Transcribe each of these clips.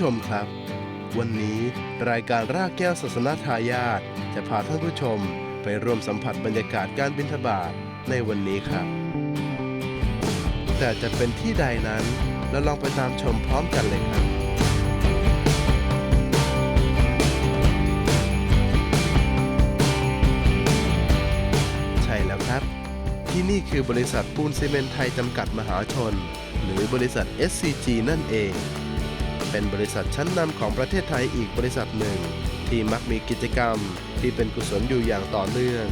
ชมครับ วันนี้รายการรากแก้วศาสนาทายาทจะพาท่านผู้ชมไปร่วมสัมผัสบรรยากาศการบิณฑบาตในวันนี้ครับ แต่จะเป็นที่ใดนั้นเราลองไปตามชมพร้อมกันเลยครับใช่แล้วครับ ที่นี่คือบริษัทปูนซีเมนไทยจำกัดมหาชน หรือบริษัท SCG นั่นเอง เป็นบริษัทชั้นนำของประเทศไทยอีกบริษัทหนึ่ง ที่มักมีกิจกรรมที่เป็นกุศลอยู่อย่างต่อเนื่อง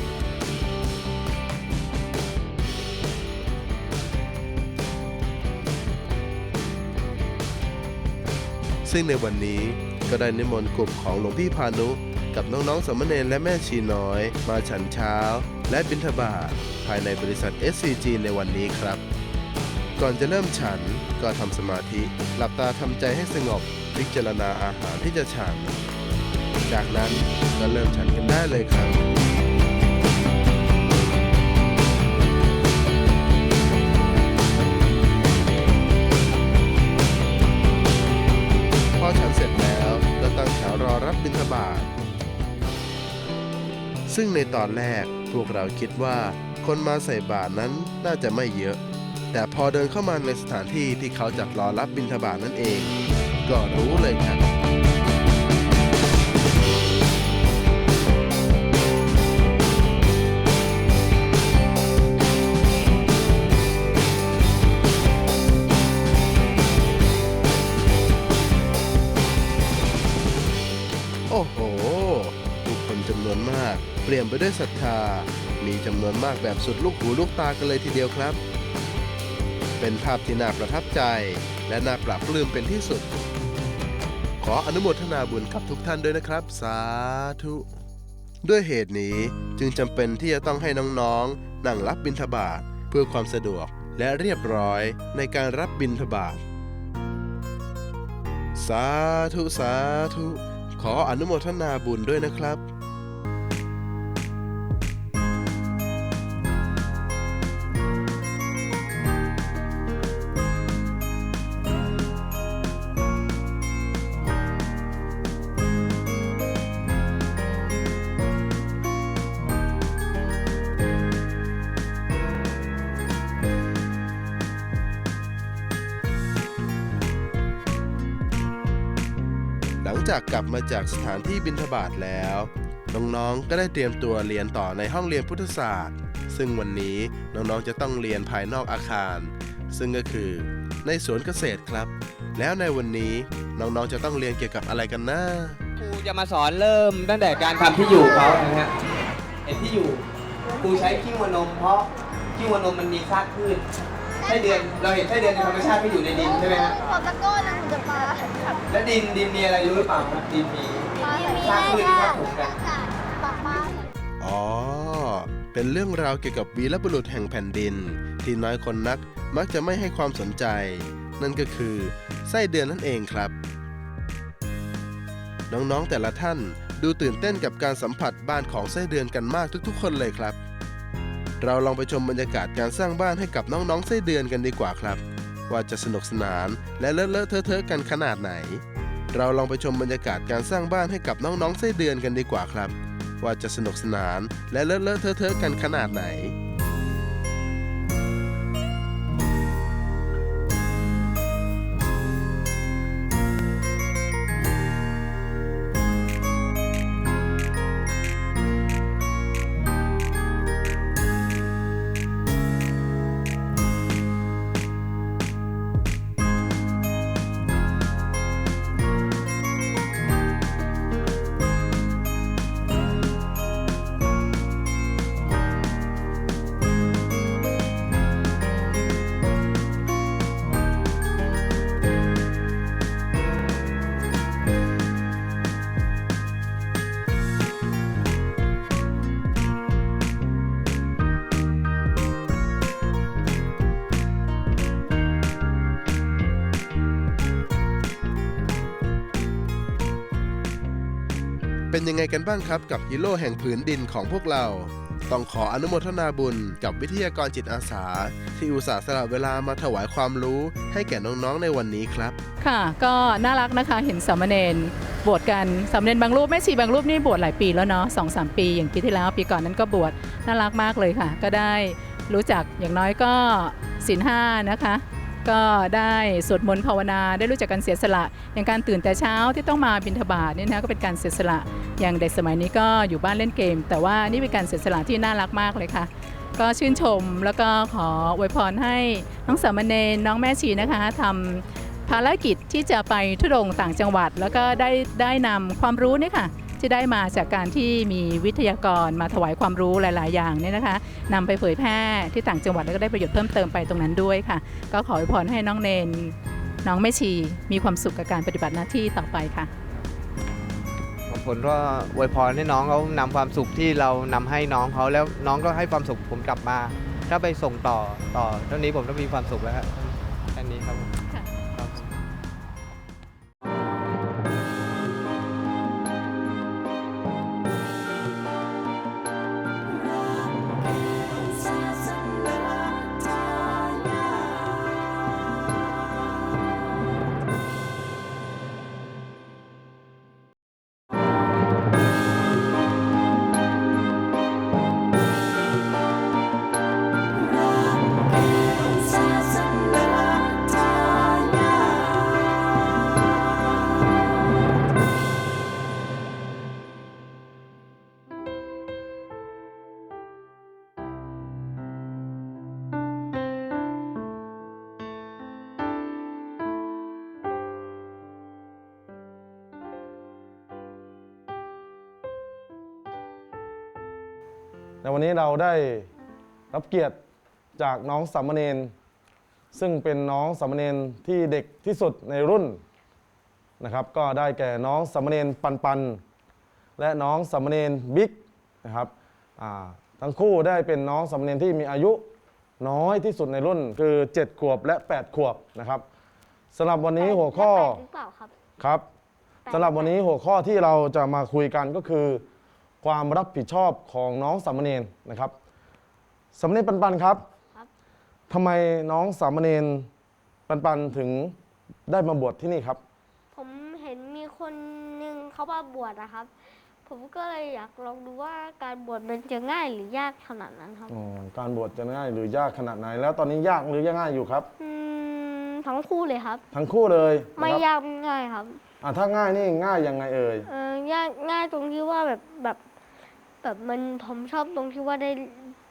ซึ่งในวันนี้ก็ได้นิมนต์กลุ่มของหลวงพี่พานุ กับน้องๆสามเณรและแม่ชีน้อย มาฉันเช้า และบิณฑบาตภายในบริษัท SCG ในวันนี้ครับ ก่อนจะเริ่มฉันก็ทำสมาธิ หลับตาทำใจให้สงบพิจารณาอาหารที่จะฉัน จากนั้นก็เริ่มฉันกันได้เลยครับพอฉันเสร็จแล้วก็ตั้งแถวรอรับบิณฑบาตซึ่งในตอนแรกพวกเราคิดว่าคนมาใส่บาตรนั้นน่าจะไม่เยอะ แต่พอเดินเข้ามาในสถานที่ที่เขาจัดรอรับบิณฑบาตนั่นเอง ก็รู้เลยครับโอ้โหผู้คนจำนวนมาก เปลี่ยนไปด้วยศรัทธา มีจำนวนมากแบบสุดลูกหูลูกตากันเลยทีเดียวครับ เป็นภาพที่น่าประทับใจ และน่าปรับปลื้มเป็นที่สุด ขออนุโมทนาบุญกับทุกท่านด้วยนะครับ สาธุ ด้วยเหตุนี้จึงจำเป็นที่จะต้องให้น้องๆ นั่งรับบิณฑบาตเพื่อความสะดวกและเรียบร้อยในการรับบิณฑบาตสาธุ สาธุ ขออนุโมทนาบุญด้วยนะครับ จากกลับมาจากสถานที่บิณฑบาตแล้ว น้องๆ ก็ได้เตรียมตัวเรียนต่อในห้องเรียนพุทธศาสตร์ ซึ่งวันนี้น้องๆ จะต้องเรียนภายนอกอาคาร ซึ่งก็คือในสวนเกษตรครับ แล้วในวันนี้น้องๆ จะต้องเรียนเกี่ยวกับอะไรกันนะครูจะมาสอนเริ่มตั้งแต่การทำที่อยู่เขานะฮะเห็นที่อยู่ครูใช้ขี้วัวนมเพราะขี้วัวนมมันมีซากพืช ไส้เดือนเราเห็นไส้เดือนในธรรมชาติที่อยู่ในดินใช่ไหมฮะขอตะโก้นนะคุณจะปลาแล้วดินดินมีอะไรรู้หรือเปล่าครับดินมีปลามีซากแร่พืชธาที่ตุถูกกันปลาปลาอ๋อ เป็นเรื่องราวเกี่ยวกับวีรบุรุษแห่งแผ่นดิน ที่น้อยคนนักมักจะไม่ให้ความสนใจ นั่นก็คือไส้เดือนนั่นเองครับ น้องๆแต่ละท่านดูตื่นเต้นกับการสัมผัสบ้านของไส้เดือนกันมากทุกๆ คนเลยครับ เราลองไปชมบรรยากาศการสร้างบ้านให้กับน้องๆไส้เดือนกันดีกว่าครับ ว่าจะสนุกสนานและเลอะเลอะเทอะเทอะกันขนาดไหน เราลองไปชมบรรยากาศการสร้างบ้านให้กับน้องๆไส้เดือนกันดีกว่าครับ ว่าจะสนุกสนานและเลอะเลอะเทอะเทอะกันขนาดไหน เป็นยังไงกันบ้างครับกับฮีโร่แห่งผืนดินของพวกเรา ต้องขออนุโมทนาบุญกับวิทยากรจิตอาสา ที่อุตส่าห์สละเวลามาถวายความรู้ให้แก่น้องๆในวันนี้ครับ ค่ะ ก็น่ารักนะคะเห็นสามเณรบวชกันสามเณรบางรูปแม่ชีบางรูปนี่บวชหลายปีแล้วเนาะสองสามปี อย่างปีที่แล้วปีก่อนนั้นก็บวชน่ารักมากเลยค่ะ ก็ได้รู้จักอย่างน้อยก็ศีลห้านะคะ ก็ได้สวดมนต์ภาวนาได้รู้จักการเสียสละ อย่างการตื่นแต่เช้าที่ต้องมาบิณฑบาตเนี่ยนะก็เป็นการเสียสละ อย่างเด็กสมัยนี้ก็อยู่บ้านเล่นเกม แต่ว่านี่เป็นการเสียสละที่น่ารักมากเลยค่ะ ก็ชื่นชมแล้วก็ขออวยพรให้น้องสามเณรน้องแม่ชีนะคะทำภารกิจที่จะไปทุดงต่างจังหวัด แล้วก็ได้ได้นำความรู้เนี่ยค่ะ ที่ได้มาจากการที่มีวิทยากรมาถวายความรู้หลาย ๆ อย่างเนี่ยนะคะนำไปเผยแพร่ที่ต่างจังหวัดแล้วก็ได้ประโยชน์เพิ่มเติมไปตรงนั้นด้วยค่ะ ก็ขออวยพรให้น้องเนนน้องแม่ชีมีความสุขกับการปฏิบัติหน้าที่ต่อไปค่ะผมก็อวยพรให้น้องเขานำความสุขที่เรานำให้น้องเขาแล้วน้องก็ให้ความสุขผมกลับมา ถ้าไปส่งต่อต่อเท่านี้ผมต้องมีความสุขแล้วครับแค่นี้ครับผมค่ะครับผม ในวันนี้เราได้รับเกียรติจากน้องสามเณรซึ่งเป็นน้องสามเณรที่เด็กที่สุดในรุ่นนะครับ ก็ได้แก่น้องสามเณรปันปัน และน้องสามเณรบิ๊กนะครับอ่าทั้งคู่ได้เป็นน้องสามเณรที่มีอายุน้อยที่สุดในรุ่นคือ 7 ขวบและ 8 ขวบนะครับสำหรับวันนี้หัวข้อแปดหรือเปล่าครับครับสำหรับวันนี้หัวข้อที่เราจะมาคุยกันก็คือ ความรับผิดชอบของน้องสามเณรนะครับสามเณรปันปันครับครับ ทำไมน้องสามเณรปันปันถึงได้มาบวชที่นี่ครับ ผมเห็นมีคนหนึ่งเขามาบวชนะครับ ผมก็เลยอยากลองดูว่าการบวชมันจะง่ายหรือยากขนาดนั้นครับ อ๋อการบวชจะง่ายหรือยากขนาดไหน แล้วตอนนี้ยากหรือยังง่ายอยู่ครับ อืมทั้งคู่เลยครับ ทั้งคู่เลยไม่นะครับยากไม่ง่ายครับ อะถ้าง่ายนี่ง่ายยังไงเอ่ย เออยากง่ายตรงที่ว่าแบบแบบ แบบมันผมชอบตรงที่ว่าได้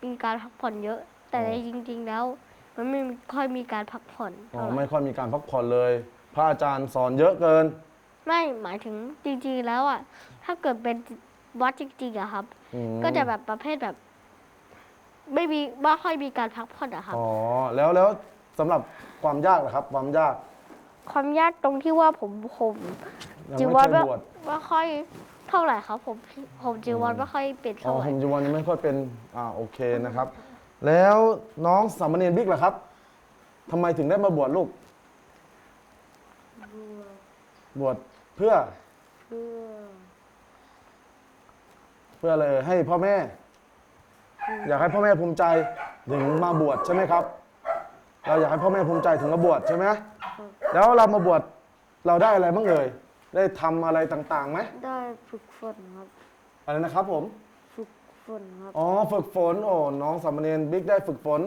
มีการพักผ่อนเยอะ แต่ในจริง ๆ แล้ว มันไม่ค่อยมีการพักผ่อนอ๋อเท่าไหร่ไม่ค่อยมีการพักผ่อนเลย พระอาจารย์สอนเยอะเกิน ไม่หมายถึงจริง ๆ แล้วอะ ถ้าเกิดเป็นวัดจริงๆอะครับ อืมก็จะแบบประเภทแบบ ไม่มีไม่ค่อยมีการพักผ่อนอะครับ อ๋อแล้วแล้วสำหรับความยากนะครับ ความยากความยากตรงที่ว่าผมผมยังจีไม่วเครยไม่บวชไม่ค่อย เท่าไหร่ครับผมผมจีวรไม่ค่อยเป็นอ๋อเท่าไหร่ผมจีวรยังไม่ค่อยเป็นอ่าโอเคนะครับ แล้วน้องสามเณรบิ๊กล่ะครับทำไมถึงได้มาบวชลูก บวชเพื่อเพื่ออะไรเอ่ยให้พ่อแม่ อยากให้พ่อแม่ภูมิใจถึงมาบวชใช่ไหมครับ เราอยากให้พ่อแม่ภูมิใจถึงมาบวชใช่ไหมแล้วเรามาบวชเราได้อะไรบ้างเอ่ย ได้ทำอะไรต่างๆไหมได้ฝึกฝนครับอะไรนะครับผม ฝึกฝนครับ อ๋อฝึกฝนโอ้น้องสามเณรบิ๊กได้ฝึกฝน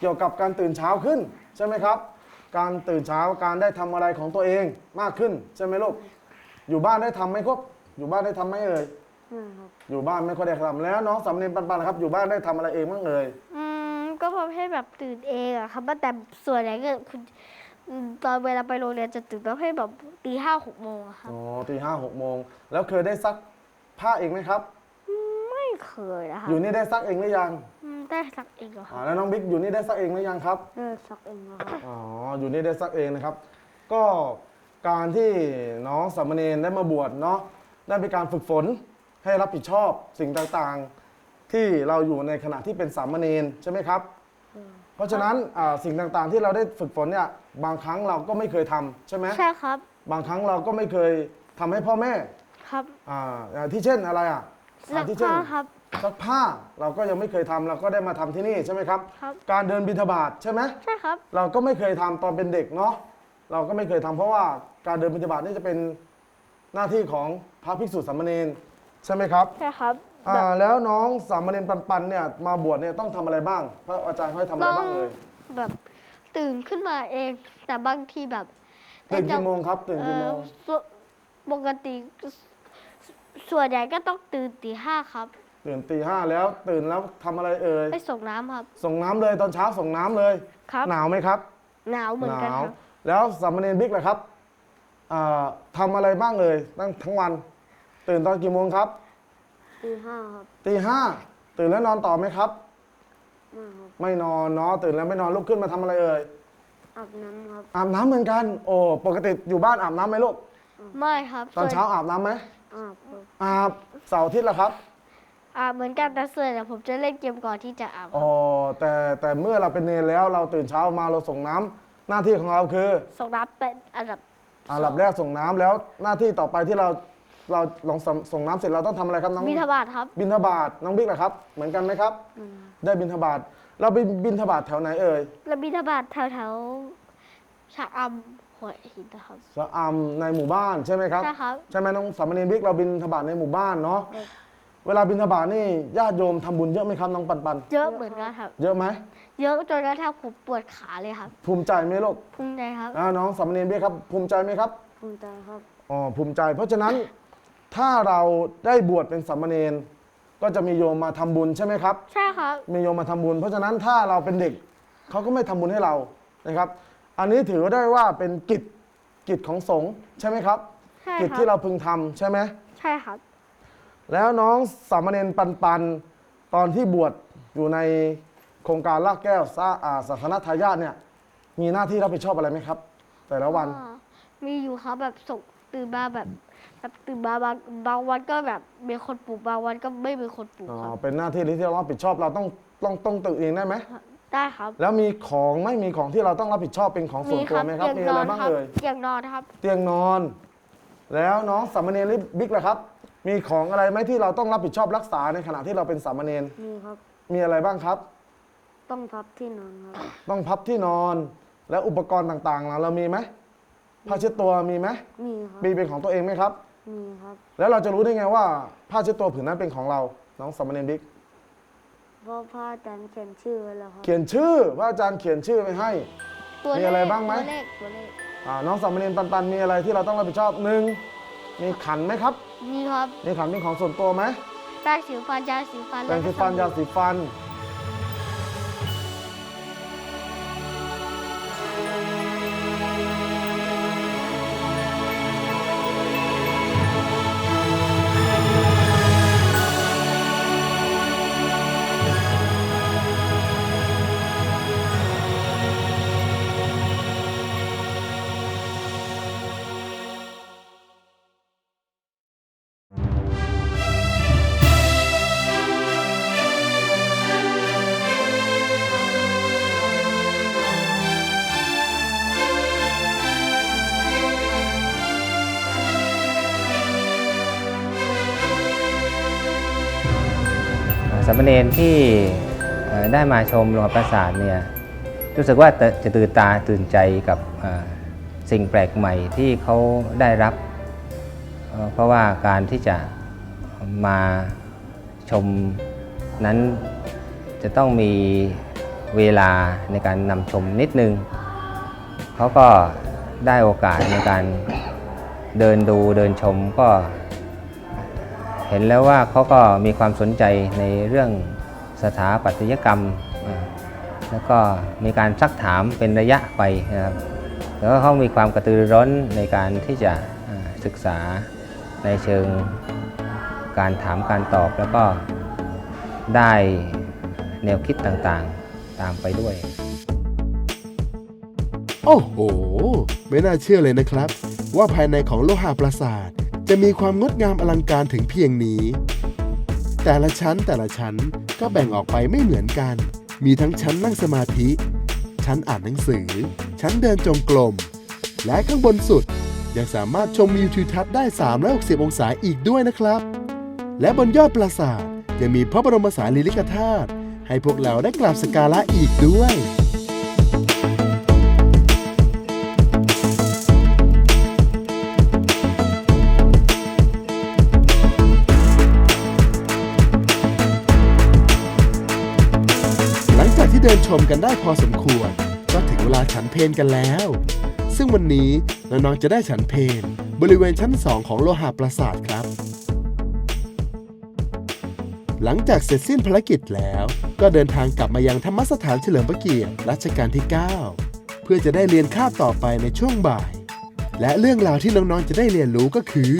เกี่ยวกับการตื่นเช้าขึ้น ใช่ไหมครับ การตื่นเช้าการได้ทำอะไรของตัวเองมากขึ้น ใช่ไหมลูกอยู่บ้านได้ทำไหมครับ อยู่บ้านได้ทำไหมเอ่ยอยู่บ้านไม่ค่อยได้ทำแล้ว น้องสามเณรปันปันล่ะครับ อยู่บ้านได้ทำอะไรเองบ้างเอ่ย อืมก็ประเภทแบบตื่นเองอะครับแต่ส่วนใหญ่ก็คุณอืม ตอนเวลาไปโรงเรียนจะตื่นประเภทแบบตีห้าหกโมงอะครับ อ๋อตีห้าหกโมงแล้วเคยได้ซักผ้าเองไหมครับ ไม่เคยนะคะอยู่นี่ได้ซักเองหรือยังอืมได้สักเองเหรอคอ่ารับแล้วน้องบิ๊กอยู่นี่ได้ซักเองหรือยังครับ ได้สักเองเหรอครับอ๋อ อยู่นี่ได้ซักเองนะครับ ก็การที่น้องสามเณรได้มาบวชเนาะ ได้เป็นการฝึกฝนให้รับผิดชอบสิ่งต่างๆ ที่เราอยู่ในขณะที่เป็นสามเณรใช่ไหมครับ เพราะฉะนั้นอ่าสิ่งต่างๆที่เราได้ฝึกฝนเนี่ยบางครั้งเราก็ไม่เคยทำใช่ไหมใช่ครับ บางครั้งเราก็ไม่เคยทำให้พ่อแม่ครับอ่าอ่าที่เช่นอะไรอะซัอ่ากที่เช่น ผ้าครับ ซักผ้าเราก็ยังไม่เคยทำเราก็ได้มาทำที่นี่ใช่ไหมครับ ครับ การเดินบิณฑบาตใช่ไหมใช่ครับ เราก็ไม่เคยทำตอนเป็นเด็กเนาะเราก็ไม่เคยทำเพราะว่าการเดินบิณฑบาตนี่จะเป็นหน้าที่ของพระภิกษุสามเณรใช่ไหมครับ ใช่ครับ อ่าแล้วน้องสามเณรปันปันเนี่ยมาบวชเนี่ยต้องทำอะไรบ้าง พระอาจารย์เขาให้ทำอะไรบ้างเลยแบบตื่นขึ้นมาเอง แต่บางทีแบบตื่นกี่โมงครับ ตื่นกี่โมงเอ่อส่วนปกติส่วนใหญ่ก็ต้องตื่นตีห้าครับ ตื่นตีห้าแล้วตื่นแล้วทำอะไรเอ่ยไปส่งน้ำครับ ส่งน้ำเลยตอนเช้าส่งน้ำเลย ครับ หนาวไหมครับ หนาวเหมือนกันครับ แล้วสามเณรบิ๊กล่ะครับอ่าทำอะไรบ้างเลยตั้งทั้งวัน ตื่นตอนกี่โมงครับ ตีห้าครับตีห้าตื่นแล้วนอนต่อไหมครับ ไม่ครับไม่นอนเนาะตื่นแล้วไม่นอนลุกขึ้นมาทำอะไรเอ่ยอาบน้ำครับอาบน้ำเหมือนกัน โอ้ปกติอยู่บ้านอาบน้ำไหมลูกไม่ครับตอนเช้าอาบน้ำไหมอาบครับอาบเสาร์อาทิตย์ละครับอาบเหมือนกันแต่ส่วนใหญ่ผมจะเล่นเกมก่อนที่จะอาบคอ๋รัอบแต่แต่เมื่อเราเป็นเนรแล้วเราตื่นเช้ามาเราส่งน้ำหน้าที่ของเราคือส่งน้ำเป็นอันดับอันดับแรกส่งน้ำแล้วหน้าที่ต่อไปที่เรา เราลองส่งส่งน้ำเสร็จเราต้องทำอะไรครับน้องมีทบาทครับ บินทบาทน้องบิ๊กล่ะครับ เหมือนกันไหมครับ ได้บินทบาทเราไปบินทบาทแถวไหนเอ่ยแล้วมีทบาทแถวแถวๆชะอำหัวหินนะครับ สะอำในหมู่บ้านใช่ไหมครับ ใช่ครับ ใช่ไหมน้องสามเณรบิ๊กเราบินทบาทในหมู่บ้านเนาะใช่ เวลาบินทบาทนี่ญาติโยมทำบุญเยอะไหมครับน้องปันปันเยอะเหมือนกันครับ เยอะไหมเยอะจนกระทั่งผมปวดขาเลยครับภูมิใจไหมลูกภูมิใจครับอ่าน้องสามเณรบิ๊กครับภูมิใจไหมครับ ภูมิใจครับ อ๋อภูมิใจเพราะฉะนั้น ถ้าเราได้บวชเป็นสามเณรก็จะมีโยมมาทำบุญใช่ไหมครับ ใช่ครับมีโยมมาทำบุญ เพราะฉะนั้นถ้าเราเป็นเด็กเขาก็ไม่ทำบุญให้เรานะครับ อันนี้ถือได้ว่าเป็นกิจกิจของสงฆ์ใช่ไหมครับ ใช่กิจครัที่บเราพึงทำใช่ไหม ใช่ครับ แล้วน้องสามเณรปันปันตอนที่บวชอยู่ในโครงการลากแก้วสาอ่าศาสนทายาทเนี่ยมีหน้าที่รับผิดชอบอะไรไหมครับ แต่ละวันก็มีอยู่ครับแบบส่งตื่นมาแบบ แบบตื่นมาบางบางวันก็แบบมีคนปลูกบางวันก็ไม่มีคนปลูกอ๋อครับเป็นหน้าที่ที่เรารับผิดชอบเราต้องต้องต้องตื่นเองได้ไหมได้ครับ แล้วมีของไม่มีของที่เราต้องรับผิดชอบเป็นของส่วนตัวไหมครับเตีมียงนอะไรอนบ้างครับเอ่ยเตียงนอนครับ เตียงนอน แล้วน้องสามเณรหรือบิ๊กล่ะครับ มีของอะไรไหมที่เราต้องรับผิดชอบรักษาในขณะที่เราเป็นสามเณรมีครับ มีอะไรบ้างครับ ต้องพับที่นอนครับ ต้องพับที่นอน แล้วอุปกรณ์ต่างๆล่ะเรามีไหมผ้าเช็ดตัวมีไหมมีครับ มีเป็นของตัวเองไหมครับ มีครับ แล้วเราจะรู้ได้ไงว่าผ้าเช็ดตัวผืนนั้นเป็นของเรา น้องสามเณรบิ๊กเพราะพระอาจารย์เขียนชื่อไว้แล้วครับเขียนชื่อพระอาจารย์เขียนชื่อไว้ให้ ตัวมีเลขอะไรบ้างไหม ตัวเลขตัวเลขอ่าน้องสามเณรปันปันมีอะไรที่เราต้องรับผิดชอบหนึ่งมีขันไหมครับมีครับมีขันเป็นของส่วนตัวไหมแป้งสีฟันยาสีฟันแปรงล้วก็สีฟันบู่ยาสีฟัน มเณรที่ได้มาชมโรงประสาทเนี่ยรู้สึกว่าจะตื่นตาตื่นใจกับสิ่งแปลกใหม่ที่เขาได้รับ เพราะว่าการที่จะมาชมนั้นจะต้องมีเวลาในการนำชมนิดนึง เขาก็ได้โอกาสในการเดินดูเดินชมก็ เห็นแล้วว่าเขาก็มีความสนใจในเรื่องสถาปัตยกรรม แล้วก็มีการซักถามเป็นระยะไปนะครับแล้วก็เขามีความกระตือร้นในการที่จะศึกษาในเชิงการถามการตอบแล้วก็ได้แนวคิดต่างๆตามไปด้วย โอ้โห ไม่น่าเชื่อเลยนะครับ ว่าภายในของโลหะปราสาท จะมีความงดงามอลังการถึงเพียงนี้ แต่ละชั้นแต่ละชั้นก็แบ่งออกไปไม่เหมือนกัน มีทั้งชั้นนั่งสมาธิ ชั้นอ่านหนังสือ ชั้นเดินจงกรม และข้างบนสุด ยังสามารถชมวิวทิวทัศน์ได้ 360 องศาอีกด้วยนะครับ และบนยอดปราสาทยังมีพระบรมสารีริกธาตุให้พวกเราได้กราบสักการะอีกด้วย นชมกันได้พอสมควร ก็ถึงเวลาฉันเพลกันแล้ว ซึ่งวันนี้น้องๆจะได้ฉันเพลบริเวณชั้น2ของโลหะปราสาทครับ หลังจากเสร็จสิ้นภารกิจแล้ว ก็เดินทางกลับมายังธรรมสถานเฉลิมพระเกียรติรัชกาลที่ 9 เพื่อจะได้เรียนคาบต่อไปในช่วงบ่าย และเรื่องราวที่น้องๆจะได้เรียนรู้ก็คือ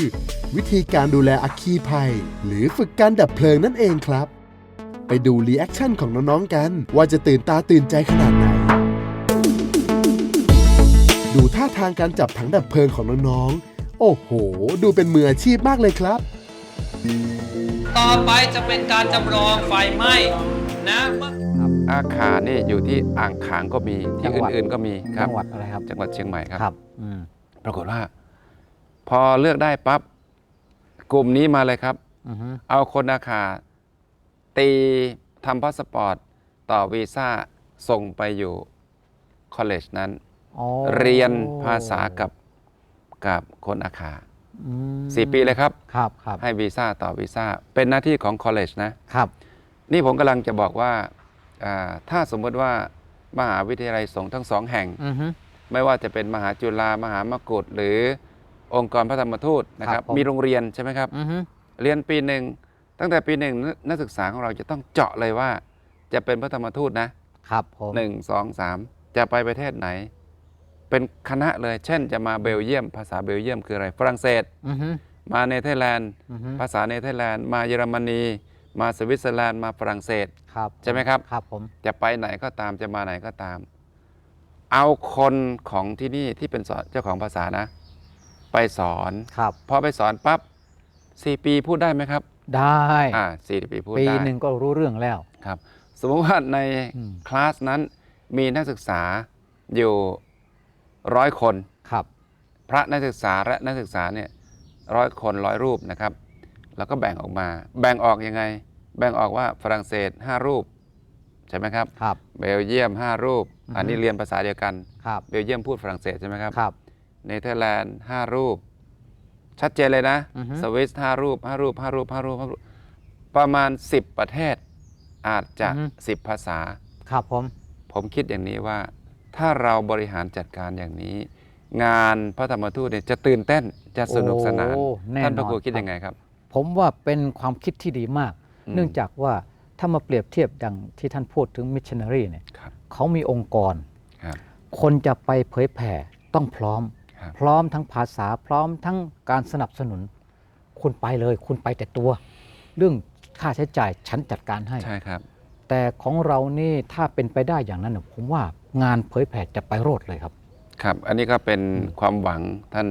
วิธีการดูแลอัคคีภัย หรือฝึกการดับเพลิงนั่นเองครับ ไปดูรีแอคชั่นของน้องๆกัน ว่าจะตื่นตาตื่นใจขนาดไหน ดูท่าทางการจับถังดับเพลิงของน้องๆ โอ้โห ดูเป็นมืออาชีพมากเลยครับ ต่อไปจะเป็นการจำลองไฟไหม้นะเมื่ออาคารนี่อยู่ที่อ่างขางก็มีที่จังหวัดอื่นๆก็มีครับจังหวัดอะไรครับจังหวัดเชียงใหม่ครับครับอืมปรากฏว่า พอเลือกได้ปั๊บกลุ่มนี้มาเลยครับอือฮึเอาคนอาคา ตีทำพาสปอร์ต ต่อวีซ่าส่งไปอยู่คอลเลจนั้น อ๋อเรียนภาษากับกับคนอาคาอืมสี่ปีเลยครับ ครับครับให้วีซ่าต่อวีซ่าเป็นหน้าที่ของคอลเลจนะ ครับ นี่ผมกำลังจะบอกว่าอ่าถ้าสมมติว่ามหาวิทยาลัยสงฆ์ทั้งสองแห่ง อือฮึ ไม่ว่าจะเป็นมหาจุฬามหามกุฏหรือองค์กรพระธรรมทูตนะคครัรับบผม มีโรงเรียนใช่ไหมครับ อือฮึ เรียนปีหนึ่ง ตั้งแต่ปีหนึ่งนักนักศึกษาของเราจะต้องเจาะเลยว่า จะเป็นพระธรรมทูตนะครับผมหนึ่งสองสามจะไปประเทศไหน เป็นคณะเลย เช่น จะมาเบลเยียม ภาษาเบลเยียมคืออะไร ฝรั่งเศสอือฮึมาเนเธอร์แลนด์อือฮึภาษาเนเธอร์แลนด์ มาเยอรมนี มาสวิตเซอร์แลนด์ มาฝรั่งเศสครับใช่ไหมครับครับผมจะไปไหนก็ตามจะมาไหนก็ตาม เอาคนของที่นี่ที่เป็นสอนเจ้าของภาษานะ ไปสอนครับพอไปสอนปั๊บสี่ปีพูดได้ไหมครับ ได้อ่าสี่ปีพูดปีได้หนึ่งก็รู้เรื่องแล้ว ครับ สมมติว่าในอืม คลาสนั้นมีนักศึกษาอยู่ร้อยคน ครับ พระนักศึกษาและนักศึกษาเนี่ยร้อยคนร้อยรูปนะครับ แล้วก็แบ่งออกมา แบ่งออกยังไง แบ่งออกว่าฝรั่งเศส 5 รูป ใช่ไหมครับ ครับ เบลเยียม 5 รูป อือฮึ อันนี้เรียนภาษาเดียวกัน ครับ เบลเยียมพูดฝรั่งเศสใช่ไหมครับ ครับ เนเธอร์แลนด์ 5 รูป ชัดเจนเลยนะ อือฮึ สวิส5รูป5รูป5รูป5รูป5รูป ประมาณ 10 ประเทศอาจจะ10 ภาษา ครับผม ผมคิดอย่างนี้ว่า ถ้าเราบริหารจัดการอย่างนี้ งานพระธรรมทูตเนี่ยจะตื่นเต้นจะสนุกสนาน โอ้แน่ท่านพระนอนครูคิดครับยังไงครับ ผมว่าเป็นความคิดที่ดีมาก อืมเนื่องจากว่าถ้ามาเปรียบเทียบดังที่ท่านพูดถึงมิชชันนารีเนี่ยครับ เขามีองค์กร ครับ คนจะไปเผยแผ่ต้องพร้อมครับ พร้อมทั้งภาษาพร้อมทั้งการสนับสนุน คุณไปเลย คุณไปแต่ตัว เรื่องค่าใช้จ่ายฉันจัดการให้ใช่ครับ แต่ของเรานี่ถ้าเป็นไปได้อย่างนั้นน่ะผมว่างานเผยแผ่จะไปโรดเลยครับ ครับ อันนี้ก็เป็นความหวังท่าน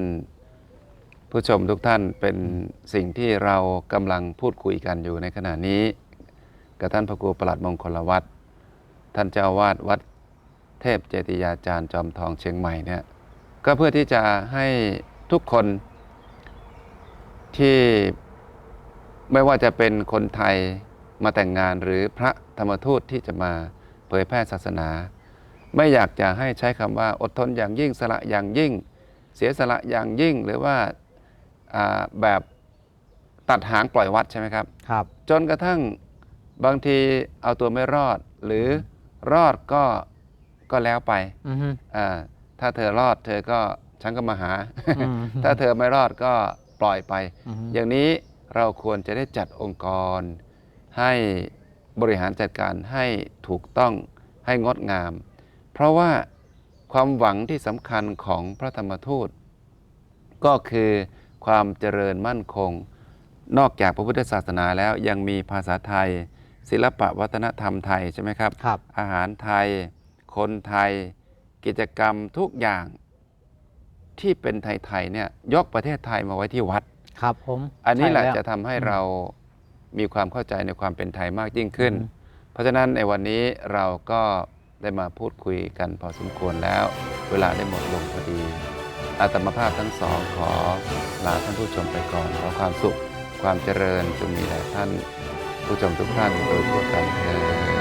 ผู้ชมทุกท่านเป็นสิ่งที่เรากำลังพูดคุยกันอยู่ในขณะนี้กับท่านพระครูประหลัดมงคลวัฒน์ท่านเจ้าอาวาดวัดเทพเจติยาจารย์จอมทองเชียงใหม่เนี่ย ก็เพื่อที่จะให้ทุกคนที่ไม่ว่าจะเป็นคนไทยมาแต่งงานหรือพระธรรมทูตที่จะมาเผยแพร่ศาสนา ไม่อยากจะให้ใช้คำว่าอดทนอย่างยิ่งสละอย่างยิ่ง เสียสละอย่างยิ่งหรือว่าอ่าแบบตัดหางปล่อยวัดใช่ไหมครับครับ จนกระทั่งบางทีเอาตัวไม่รอด หรือรอดก็ก็แล้วไปอือฮึอ่า ถ้าเธอรอดเธอก็ฉันก็มาหาอืมถ้าเธอไม่รอดก็ปล่อยไปอือฮึอย่างนี้เราควรจะได้จัดองค์กร ให้บริหารจัดการให้ถูกต้องให้งดงาม เพราะว่าความหวังที่สำคัญของพระธรรมทูต ก็คือความเจริญมั่นคง นอกจากพระพุทธศาสนาแล้วยังมีภาษาไทย ศิลปะวัฒนธรรมไทยใช่ไหมครับครับอาหารไทย คนไทย กิจกรรมทุกอย่างที่เป็นไทยๆเนี่ยยกประเทศไทยมาไว้ที่วัด ครับผมอันนี้แหละใช่วจะทำให้อืมเรามีความเข้าใจในความเป็นไทยมากยิ่งขึ้นอืมเพราะฉะนั้นในวันนี้เราก็ได้มาพูดคุยกันพอสมควรแล้ว เวลาได้หมดลงพอดี อาตมาภาพทั้งสองขอลาท่านผู้ชมไปก่อนขอความสุข ความเจริญจงมีแด่ท่านผู้ชมทุกท่านโดยทั่วกันเถิด